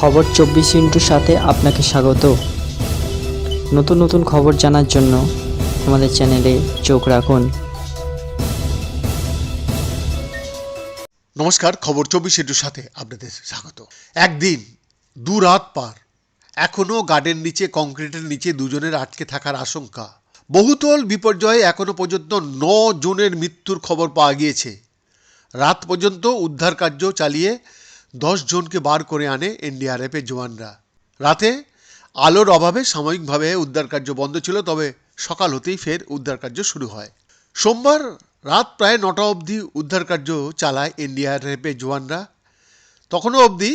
খবর চব্বিশ ইন্টুর সাথে আপনাকে স্বাগত। নতুন নতুন খবর জানার জন্য আমাদের চ্যানেলে চোখ রাখুন। নমস্কার, খবর চব্বিশ ইন্টুর সাথে আপনাদের স্বাগত। একদিন, দু রাত পার এখনও গার্ডের নিচে, কংক্রিটের নিচে দুজনের আটকে থাকার আশঙ্কা। বহুতল বিপর্যয়ে এখনও পর্যন্ত ন জনের মৃত্যুর খবর পাওয়া গিয়েছে। রাত পর্যন্ত উদ্ধার কার্য চালিয়ে দশ জনকে বার করে আনে এনডিআরএফের জওয়ানরা। রাতে আলোর অভাবে সাময়িকভাবে উদ্ধার কার্য বন্ধ ছিল, তবে সকাল হতেই ফের উদ্ধার কার্য শুরু হয়। সোমবার রাত প্রায় নটা অবধি উদ্ধার কার্য চালায় এনডিআরএফের জওয়ানরা। তখনও অবধি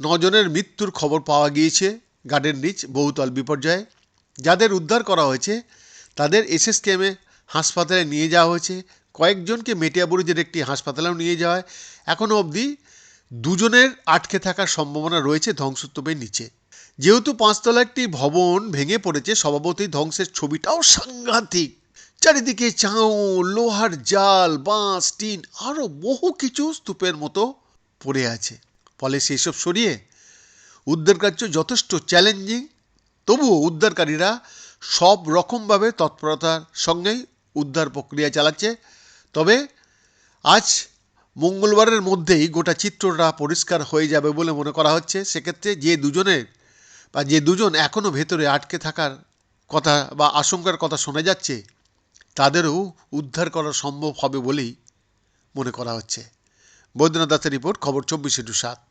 নজনের মৃত্যুর খবর পাওয়া গিয়েছে গার্ডের রিচ বহুতল বিপর্যয়ে। যাদের উদ্ধার করা হয়েছে, তাদের এসএসকেএমে হাসপাতালে নিয়ে যাওয়া হয়েছে। কয়েকজনকে মেটিয়াবুরুজের একটি হাসপাতালেও নিয়ে যাওয়া হয়। এখনও অবধি দুজনের আটকে থাকার সম্ভাবনা রয়েছে ধ্বংসস্তূপের নিচে। যেহেতু পাঁচতলা একটি ভবন ভেঙে পড়েছে, স্বভাবতই ধ্বংসের ছবিটাও সাংঘাতিক। চারিদিকে চাও, লোহার জাল, বাঁশ, টিন, আরও বহু কিছু স্তূপের মতো পড়ে আছে। ফলে সেসব সরিয়ে উদ্ধার কার্য যথেষ্ট চ্যালেঞ্জিং। তবুও উদ্ধারকারীরা সব রকমভাবে তৎপরতার সঙ্গেই উদ্ধার প্রক্রিয়া চালাচ্ছে। তবে আজ মঙ্গলবারের মধ্যেই গোটা চিত্রটা পরিষ্কার হয়ে যাবে বলে মনে করা হচ্ছে। সেক্ষেত্রে যে দুজনের বা যে দুজন এখনও ভেতরে আটকে থাকার কথা বা আশঙ্কার কথা শোনা যাচ্ছে, তাদেরও উদ্ধার করা সম্ভব হবে বলেই মনে করা হচ্ছে। বৈদ্যনাথ দাসের রিপোর্ট, খবর চব্বিশে টু সাত।